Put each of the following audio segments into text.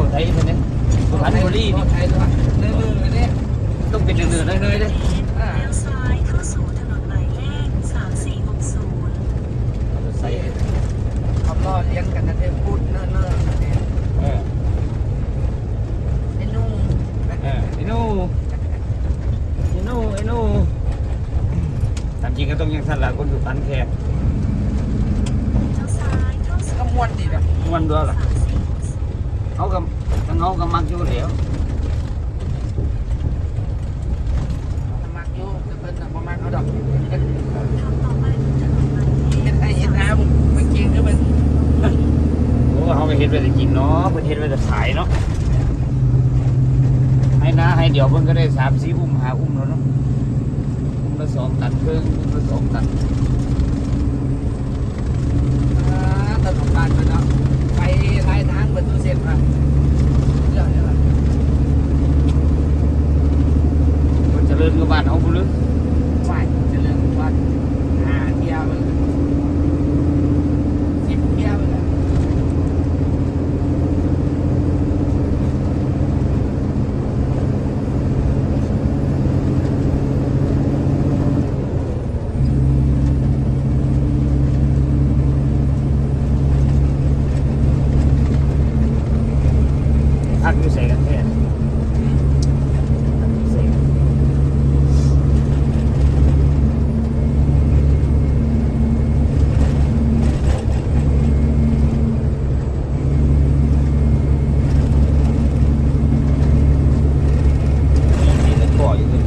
าเว่าไทยใช่ไหมสุพรรณบุรีนี่ไทยด้วยเลื่อนๆเลยเนี่ยต้องเป็นเนื้อๆเลยๆเลยอ่าเลี้ยวซ้ายเข้าสู่ถนนหมายเลข3460ใส่เขาล้อเลี้ยงกันนะเทพูดเนิ่นๆเนี่ยเออไอ้นุ่งเออไอ้หนูไอ้หนูไอ้หนูตามจริงก็ต้องยังสั่นละคนสุพรรณแค่เลี้ยวซ้ายเข้าสู่ก็ม้วนดีนะม่วันด้วยล่ะ3460 เขากับทั้งเขากับมักอยู่แล้วมักอยู่แต่เพิ่นน่ะบ่มักเอาดอกขับต่อไปถึงถนนหมายเลเฮ็ดขไอ้เฮ็ดน้ำไม่เก่งก็เป็นโอ้เขาไปเฮ็ดไว้แต่กินเนาะเพิ่นเฮ็ดไว้แต่ขายเนาะให้นะให้เดี๋ยวเพิ่นก็ได้สามสี่อุ้มหาอุ้มแล้วเนาะอุ้มละสองตันเพิ่งอุ้มละสองตันอ่าถนนบ้านมันเนาะ ไปหลายทางเปิดตู้เซฟครับเรื่องนี้ล่ะ มันเจริญกว่าบ้านเขาบุลึก ฝ่ายจะเรื่องว่าหาเที่ยวมันสิบเที่ยวมันแหละ พักอยู่ใส่กันแท้พักอยู่ใส่กันมีเงินก่ออยู่เลย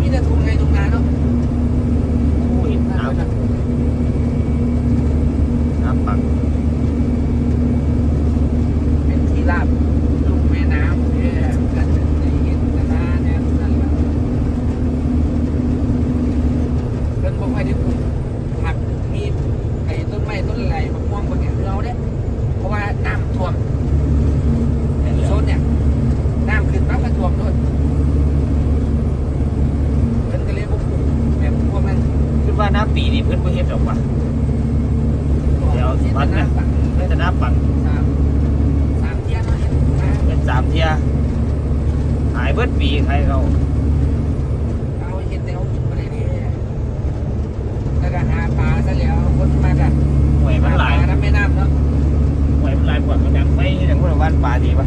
มีแต่ทุ่งไงทุ่งนาเนาะ โอ้ยน้ำน้ำปัง เป็นที่ราบลุ่มแม่น้ำเออกันในเห็นแต่หน้าเนี่ยนั่นแหละเพิ่นบ่ค่อยได้ปลูกผักมีไอ้ ต้นไม้ต้นอะไรมะม่วงพวกเนี้ยเราเด้เพราะว่าน้ำท่วมโซนเนี่ยน้ำขึ้นปั๊บก็ท่วมโน่นเพิ่นก็เลยบ่ปลูกแบบพวกนั้นคิดว่าน้ำปีนี้เพิ่นบ่เฮ็ดหรอกว่ะเดี๋ยวสิพัดนะปังเพิ่นจะน้ำปังสามสามเที่ยเนาะเห็นไหมเป็นสามเที่ยหายเบิดปีใครเขาเอาเห็นแต่เอากินไปเลยนี่แล้วก็หาปลาซะแล้วคนมากันห วยมันหลายปลาน้ำแม่น้ำเนาะหวยมันหลายกว่ามันดังไฟอย่างพวกเราวันป่าดีป่ะ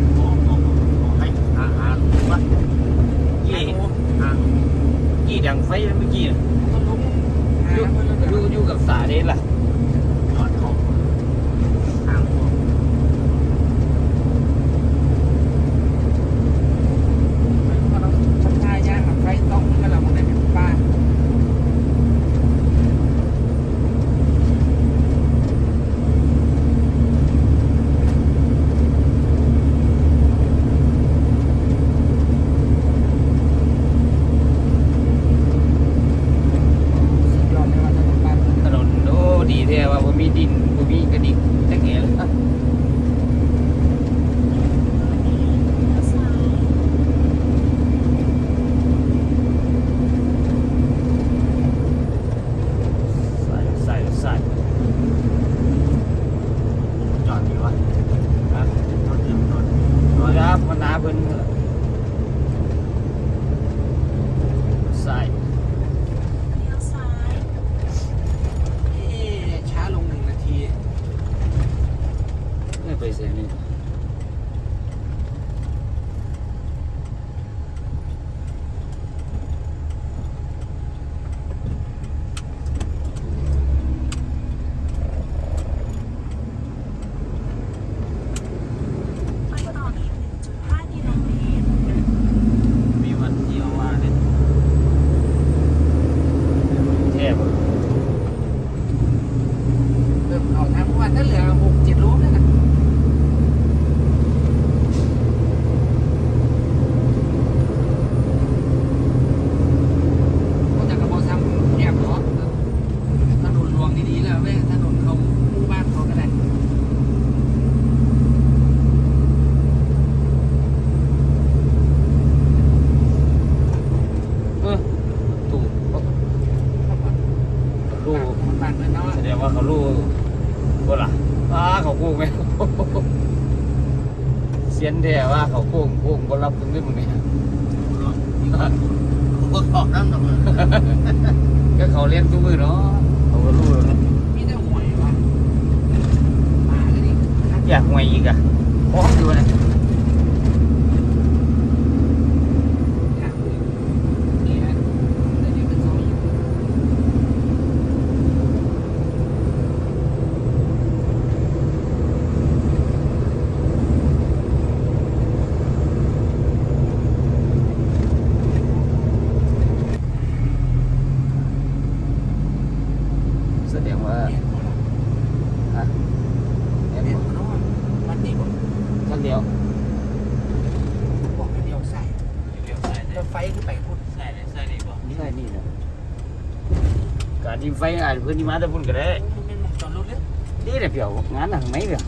ให้หาหาว่ายี่หาหนูหายี่ดังไฟเมื่อกี้ต้นลุงหาอยู่เพิ่นแล้วอเดี๋ยู่ยวอยู่กับสาเดนล่ะ guys. I mean, โค้งไหมเสียนแท้ว่าเขาโค้งโค้งบ่รับตรงนี้มึงนี่ก็ขอบน้ำหนักเลยก็เขาเล่นทุกมือเนาะเขาก็รู้แล้วนะมีแต่หวยวะมาแล้วนี่อยากหวยอีกอะพร้อมอยู่นะ อยากเลยนี่ฮะแต่นี่เป็นซอยอยู่ แส ดงว่าเห็นหมดแล้วฮะเห็นเห็นบ่หมดแล้ววันนี้ผมท่านเดียวบอกให้เดียวใส่เดี๋ยวใส่แล้วไฟขึ้นไปพุ่นใส่เลยใส่ดีป่ะนี่ใช่นี่นะการยิงไฟอ่านพื้นที่มาแต่พุ่นก็ได้มันเป็นหมอกจอดรถเลยนี่แหละเปี่ยวงานหนังไหมเปี่ยว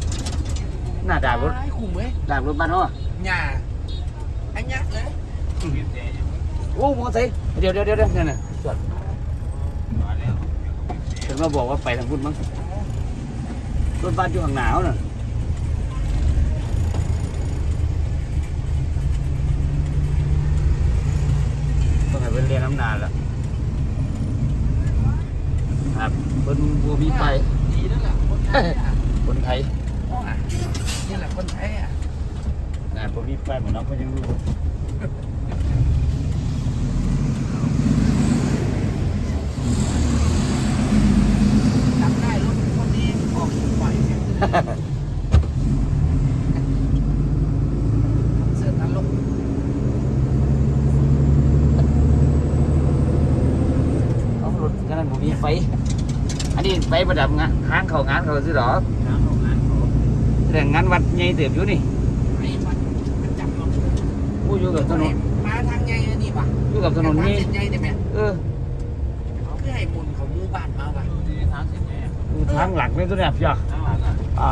หน้าดาบรถไอ้คุ้มเว้ยดาบรถบ้านเนาะหญ้าอันยักษ์เลยบีบแต่ยังโอ้มอไซค์เดี๋ยวเดี๋ยวเดี๋ยวเดี๋ยวนั่นน่ะจอดมาแล้วเพิ่ นมาบอกว่าไปทางพุ่นมั้งรถบ้านอยู่ข้างหนาวน่ะต้องให้เพิ่นเรียนน้ำนานละครับเพิ่นบ่มีไปดีแล้วล่ะคนไทยอะคนไทยอ๋ออะนี่แหละคนไทยอะงานผมมีไปเหมือนน้องก็ยังรู้ จำได้รถคนนี้ออกบ่อย เนี่ยเสิร์ฟนรกเอารถกันนั้นผมมีไฟ อันนี้ไฟประดับงานห้างเขางานเขาซื้อหรอน้ำโรงงานเขาแต่งานวัดใหญ่เติบอยู่นี่ไอ้มันมันจับรถผู้อยู่กับถนนมาทางไงอันนี้ปะอยู่กับถนนนี่เส้นใหญ่เนี่ยแม่เออเขาเพื่อให้มุนของหมู่บ้านมาปะดีทางเส้นแยกอยู่ทางหลักเลยตัวเนี้ยพี่อะ ทางหลังอะ อ่า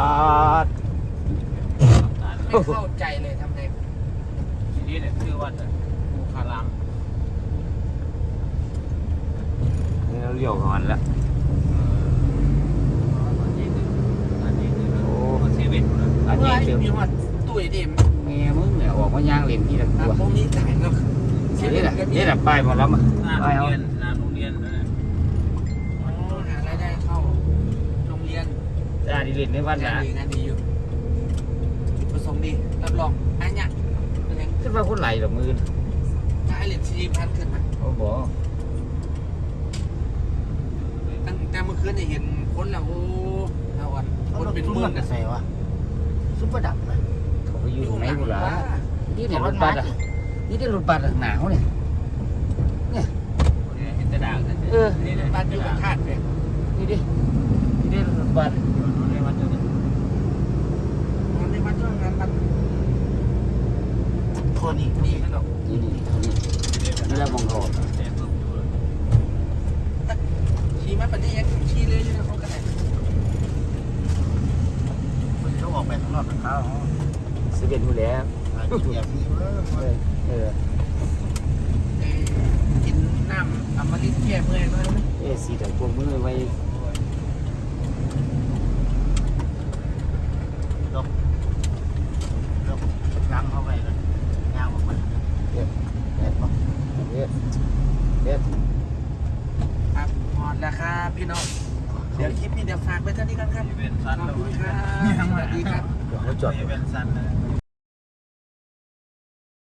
ไม่เข้าใจเลยทำไงทีนี้เนี่ยชื่อว่าภูคารามเราเลี้ยวของมันละอันนี้คืออันนี้คือโอ้เซเว่นนะอันใหญ่เติบมีหัดตุ้ยเด็มแม่มึงเนี่ยออกมาย่างเล่นที่ละอะตัวพวกนี้จ่ายก็นี่แหละนี่แหละป้ายหมอลำอะหน้าป้ายโรเอา งเรียนหน้าโรงเรียนนะ อ๋อหารายได้เข้าโรงเรียน จ้า ดีเล่นในวัดงานะนดีงานดีอยู่จุดประสงค์ดีรับรองอันเนี้ยเป็นยังคิดว่าคนไหลหรอมือถ้าไอเหรียญสี่พันขึ้นมาโอ้โหตั้งแต่เมื่อคืนเนี่ยเห็นคนแล้วโอ้เอาอะคนเป็นหมื่นกระแสวะซุปเปอร์ดับนะเขาไปอยู่ไหนกูล่ะนี่เนี่ยรถบัสอะนี่ได้รถบัสอะหนาวเนี่ยเห็นแต่ด่างกันเออนี่เลยบ้านอยู่กับธาตุเลยนี่ดินี่ได้รถบัส ในวัดเดียวกัน นอนในบ้านช่วงงานบ้าน ค นอีกนี่นั่นหรอกนี่นี่นี่นี่ละมองเขาแต่เพิ่มอยู่เลยชี้มาปฏิยังชี้เลยอยู่นะเขากันไหนคนเขาออกไปข้างนอกเป็นเขาสเปนอยู่แล้วกินยาพีเว้เอยอเออกินน้ำอมฤตแก้เมื่อยมากไหมเอสีแต่พวกมือไว้ ลบลบล้างเข้าไปเลยยางออกมา เด็ดเด็ดเด็ดเด็ด ครับหมดแล้วครับพี่น้อง เดี๋ยว ค